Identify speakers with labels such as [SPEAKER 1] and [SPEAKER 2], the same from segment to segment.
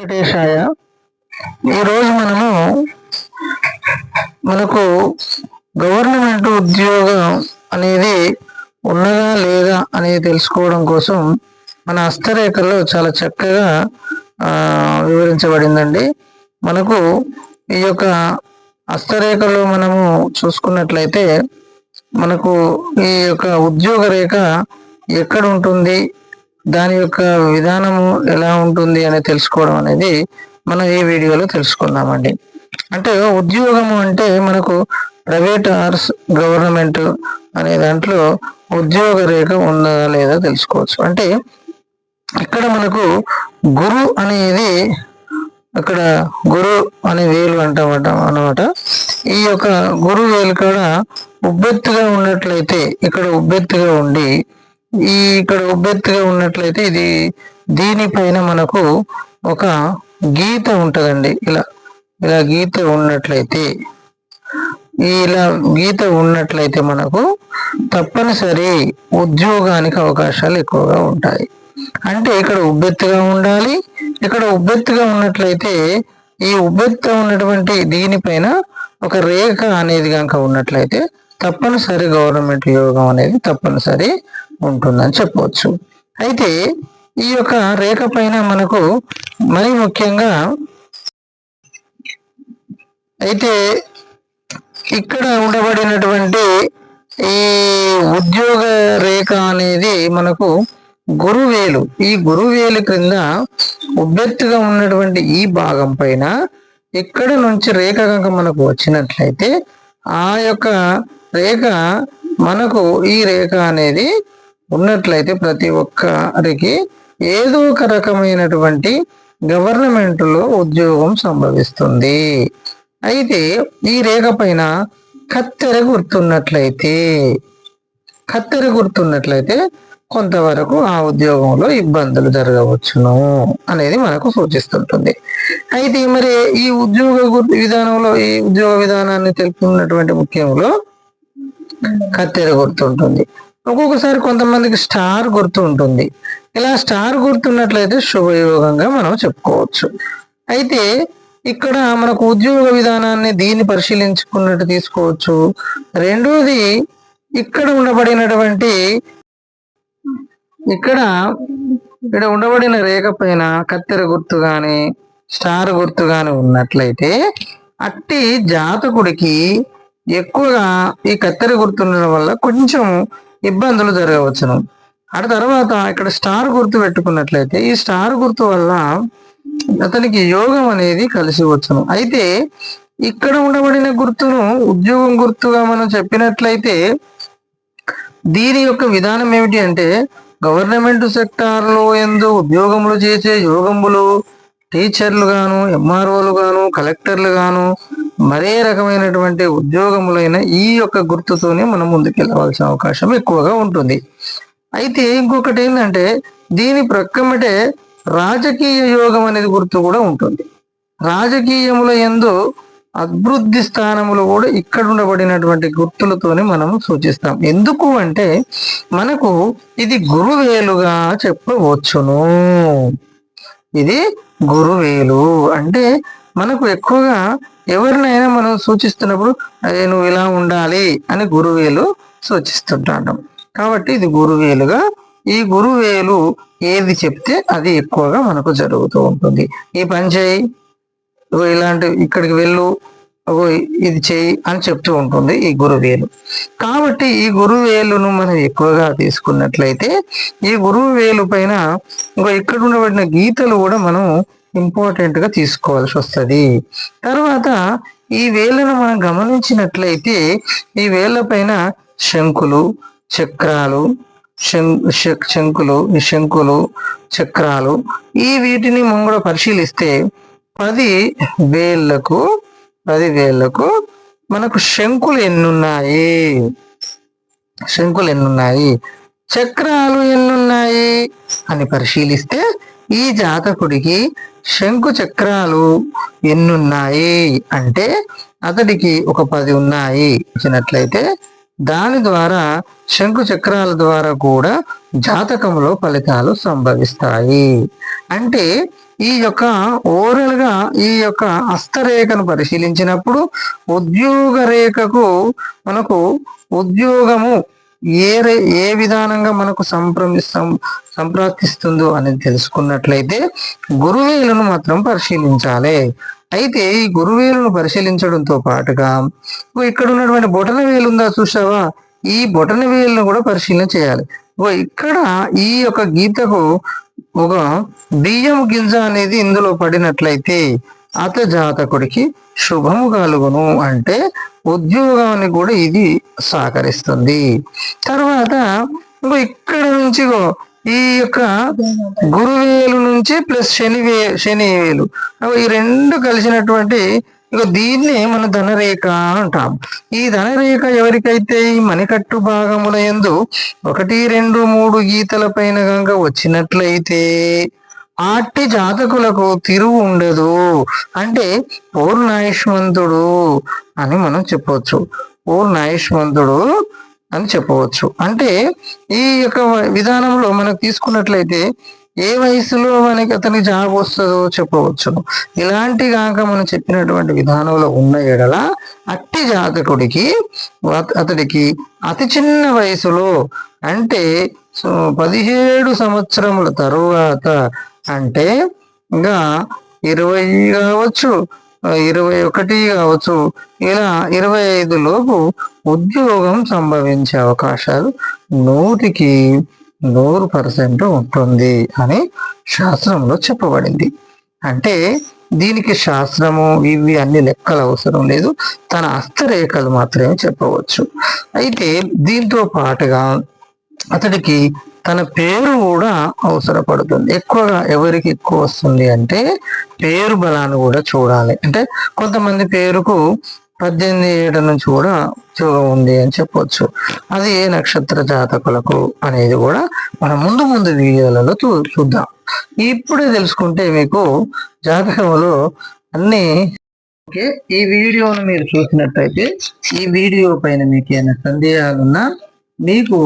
[SPEAKER 1] వెంకటేశాయ ఈరోజు మనము మనకు గవర్నమెంట్ ఉద్యోగం అనేది ఉన్నదా లేదా అనేది తెలుసుకోవడం కోసం మన హస్తరేఖలో చాలా చక్కగా వివరించబడిందండి. మనకు ఈ యొక్క హస్తరేఖలో మనము చూసుకున్నట్లయితే మనకు ఈ యొక్క ఉద్యోగ రేఖ ఎక్కడ ఉంటుంది దాని యొక్క విధానము ఎలా ఉంటుంది అని తెలుసుకోవడం అనేది మనం ఈ వీడియోలో తెలుసుకుందామండి. అంటే ఉద్యోగము అంటే మనకు ప్రైవేట్ ఆర్స్ గవర్నమెంట్ అనే దాంట్లో ఉద్యోగ రేఖ ఉందా లేదా తెలుసుకోవచ్చు. అంటే ఇక్కడ మనకు గురు అనేది అక్కడ గురు అనే వేలు అంటామట అనమాట. ఈ యొక్క గురు వేలు కూడా ఉబ్బెత్తుగా ఉన్నట్లయితే ఇక్కడ ఉబ్బెత్తుగా ఉండి ఈ ఇక్కడ ఉబ్బెత్తుగా ఉన్నట్లయితే ఇది దీనిపైన మనకు ఒక గీత ఉంటుందండి. ఇలా ఇలా గీత ఉన్నట్లయితే ఇలా గీత ఉన్నట్లయితే మనకు తప్పనిసరి ఉద్యోగానికి అవకాశాలు ఎక్కువగా ఉంటాయి. అంటే ఇక్కడ ఉబ్బెత్తుగా ఉండాలి ఇక్కడ ఉబ్బెత్తుగా ఉన్నట్లయితే ఈ ఉబ్బెత్తు ఉన్నటువంటి దీనిపైన ఒక రేఖ అనేది కనుక ఉన్నట్లయితే తప్పనిసరి గవర్నమెంట్ యోగం అనేది తప్పనిసరి ఉంటుందని చెప్పవచ్చు. అయితే ఈ యొక్క రేఖ పైన మనకు మరి ముఖ్యంగా అయితే ఇక్కడ ఉండబడినటువంటి ఈ ఉద్యోగ రేఖ అనేది మనకు గురువేలు. ఈ గురువేలు క్రింద ఉబ్బెత్తుగా ఉన్నటువంటి ఈ భాగం పైన ఇక్కడ నుంచి రేఖ కనుక మనకు వచ్చినట్లయితే ఆ యొక్క రేఖ మనకు ఈ రేఖ అనేది ఉన్నట్లయితే ప్రతి ఒక్కరికి ఏదో ఒక రకమైనటువంటి గవర్నమెంట్లో ఉద్యోగం సంభవిస్తుంది. అయితే ఈ రేఖ పైన కత్తెర గుర్తున్నట్లయితే కత్తెర గుర్తున్నట్లయితే కొంతవరకు ఆ ఉద్యోగంలో ఇబ్బందులు జరగవచ్చును అనేది మనకు సూచిస్తుంటుంది. అయితే మరి ఈ ఉద్యోగ గుర్తు విధానంలో ఈ ఉద్యోగ విధానాన్ని తెలుపుతున్నటువంటి ముఖ్యంలో కత్తెర గుర్తుంటుంది. ఒక్కొక్కసారి కొంతమందికి స్టార్ గుర్తు ఉంటుంది. ఇలా స్టార్ గుర్తున్నట్లయితే శుభయోగంగా మనం చెప్పుకోవచ్చు. అయితే ఇక్కడ మనకు ఉద్యోగ విధానాన్ని దీన్ని పరిశీలించుకున్నట్టు తీసుకోవచ్చు. రెండోది ఇక్కడ ఉండబడినటువంటి ఇక్కడ ఇక్కడ ఉండబడిన రేఖ పైన కత్తెర గుర్తు గాని స్టార్ గుర్తు గాని ఉన్నట్లయితే అట్టి జాతకుడికి ఎక్కువగా ఈ కత్తెర గుర్తుండడం వల్ల కొంచెం ఇబ్బందులు జరగవచ్చును. ఆ తర్వాత ఇక్కడ స్టార్ గుర్తు పెట్టుకున్నట్లయితే ఈ స్టార్ గుర్తు వల్ల అతనికి యోగం అనేది కలిసి వచ్చును. అయితే ఇక్కడ ఉండబడిన గుర్తును ఉద్యోగం గుర్తుగా మనం చెప్పినట్లయితే దీని యొక్క విధానం ఏమిటి అంటే గవర్నమెంట్ సెక్టార్లో ఎందు ఉద్యోగములు చేసే యోగములు టీచర్లు గాను ఎంఆర్ఓలు గాను కలెక్టర్లు గాను మరే రకమైనటువంటి ఉద్యోగములైన ఈ యొక్క గుర్తుతోనే మనం ముందుకెళ్ళవలసిన అవకాశం ఎక్కువగా ఉంటుంది. అయితే ఇంకొకటి ఏంటంటే దీని ప్రక్కమటే రాజకీయ యోగం అనేది గుర్తు కూడా ఉంటుంది. రాజకీయముల ఎందు అభివృద్ధి స్థానములు కూడా ఇక్కడ ఉండబడినటువంటి గుర్తులతోనే మనం సూచిస్తాం. ఎందుకు అంటే మనకు ఇది గురువేలుగా చెప్పవచ్చును. ఇది గురువేలు. అంటే మనకు ఎక్కువగా ఎవరినైనా మనం సూచిస్తున్నప్పుడు అదే నువ్వు ఇలా ఉండాలి అని గురువేలు సూచిస్తుంటాం కాబట్టి ఇది గురువేలుగా ఈ గురువేలు ఏది చెప్తే అది ఎక్కువగా మనకు జరుగుతూ ఉంటుంది. ఈ పని చేయి ఇలాంటి ఇక్కడికి వెళ్ళు ఇది చేయి అని చెప్తూ ఉంటుంది ఈ గురువేలు. కాబట్టి ఈ గురువేలును మనం ఎక్కువగా తీసుకున్నట్లయితే ఈ గురువు వేలు పైన ఇంకో ఇక్కడ ఉండబడిన గీతలు కూడా మనం ఇంపార్టెంట్గా తీసుకోవాల్సి వస్తుంది. తర్వాత ఈ వేలను మనం గమనించినట్లయితే ఈ వేళ్ళ పైన శంకులు చక్రాలు శం- శంకులు శంకులు చక్రాలు ఈ వీటిని మనం కూడా పరిశీలిస్తే పది వేళ్ళకు పది వేళ్ళకు మనకు శంకులు ఎన్నున్నాయి. శంకులు ఎన్నున్నాయి. చక్రాలు ఎన్నున్నాయి అని పరిశీలిస్తే ఈ జాతకుడికి శంకు చక్రాలు ఎన్నున్నాయి అంటే అతడికి ఒక పది ఉన్నాయి ఇచ్చినట్లయితే దాని ద్వారా శంకు చక్రాల ద్వారా కూడా జాతకంలో ఫలితాలు సంభవిస్తాయి. అంటే ఈ యొక్క ఓవరాల్గా ఈ యొక్క హస్తరేఖను పరిశీలించినప్పుడు ఉద్యోగ రేఖకు మనకు ఉద్యోగము ఏ ఏ విధానంగా మనకు సంప్రమిస్తాం సంప్రాప్తిస్తుందో అనేది తెలుసుకున్నట్లయితే గురువేలను మాత్రం పరిశీలించాలి. అయితే ఈ గురువేలను పరిశీలించడంతో పాటుగా ఓ ఇక్కడ ఉన్నటువంటి బొటన వేలు ఉందా చూసావా ఈ బొటన వేలును కూడా పరిశీలన చేయాలి. ఓ ఇక్కడ ఈ యొక్క గీతకు ఒక బియ్యం గింజ అనేది ఇందులో పడినట్లయితే అత జాతకుడికి శుభము కలుగును. అంటే ఉద్యోగాన్ని కూడా ఇది సహకరిస్తుంది. తర్వాత ఇంకో ఇక్కడ నుంచి ఈ యొక్క గురువేలు నుంచి ప్లస్ శని వే శని వేలు. అగో ఈ రెండు కలిసినటువంటి ఇక దీన్ని మన ధనరేఖ అంటాం. ఈ ధనరేఖ ఎవరికైతే ఈ మణికట్టు భాగముల యందు ఒకటి రెండు మూడు గీతల పైన గంగ వచ్చినట్లయితే ఆట్టి జాతకులకు తిరుగు ఉండదు. అంటే పూర్ణాయుష్మంతుడు అని మనం చెప్పవచ్చు. పూర్ణాయుష్మంతుడు అని చెప్పవచ్చు. అంటే ఈ యొక్క విధానంలో మనం తీసుకున్నట్లయితే ఏ వయసులో మనకి అతని జాబ్ వస్తుందో చెప్పవచ్చు. ఇలాంటి కాక మనం చెప్పినటువంటి విధానంలో ఉన్న ఎడల అట్టి జాతకుడికి అతడికి అతి చిన్న వయసులో అంటే పదిహేడు సంవత్సరముల తరువాత అంటే ఇంకా ఇరవై కావచ్చు ఇరవై ఒకటి కావచ్చు ఇలా ఇరవై ఐదు లోపు ఉద్యోగం సంభవించే అవకాశాలు నూటికి నూరు పర్సెంట్ ఉంటుంది అని శాస్త్రంలో చెప్పబడింది. అంటే దీనికి శాస్త్రము ఇవి అన్ని లెక్కలు అవసరం లేదు తన హస్తరేఖలు మాత్రమే చెప్పవచ్చు. అయితే దీంతో పాటుగా అతడికి తన పేరు కూడా అవసరపడుతుంది. ఎక్కువగా ఎవరికి ఎక్కువ వస్తుంది అంటే పేరు బలాన్ని కూడా చూడాలి. అంటే కొంతమంది పేరుకు పద్దెనిమిది ఏడు నుంచి కూడా ఉద్యోగం ఉంది అని చెప్పొచ్చు. అది ఏ నక్షత్ర జాతకులకు అనేది కూడా మనం ముందు ముందు వీడియోలలో చూ చూద్దాం. ఇప్పుడే తెలుసుకుంటే మీకు జాతకంలో అన్ని ఓకే ఈ వీడియోను మీరు చూసినట్టయితే ఈ వీడియో పైన మీకు ఏమైనా సందేహాలున్నా మీకు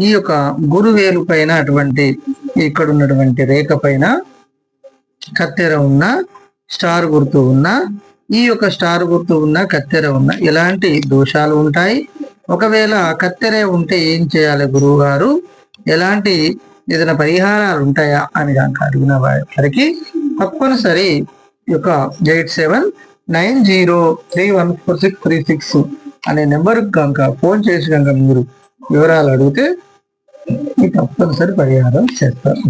[SPEAKER 1] ఈ యొక్క గురువేలు పైన అటువంటి ఇక్కడ ఉన్నటువంటి రేఖ పైన కత్తెర ఉన్న స్టార్ గుర్తు ఉన్న ఈ యొక్క స్టార్ గుర్తు ఉన్న కత్తెర ఉన్న ఎలాంటి దోషాలు ఉంటాయి? ఒకవేళ కత్తెర ఉంటే ఏం చేయాలి గురువు గారు ఎలాంటి ఏదైనా పరిహారాలు ఉంటాయా అని కనుక అడిగిన వారికి తప్పనిసరి యొక్క eight seven nine zero three one four six three six అనే నెంబర్కి కనుక ఫోన్ చేసి కనుక మీరు వివరాలు అడిగితే మీకు తప్పనిసరి పరిహారం చేస్తారు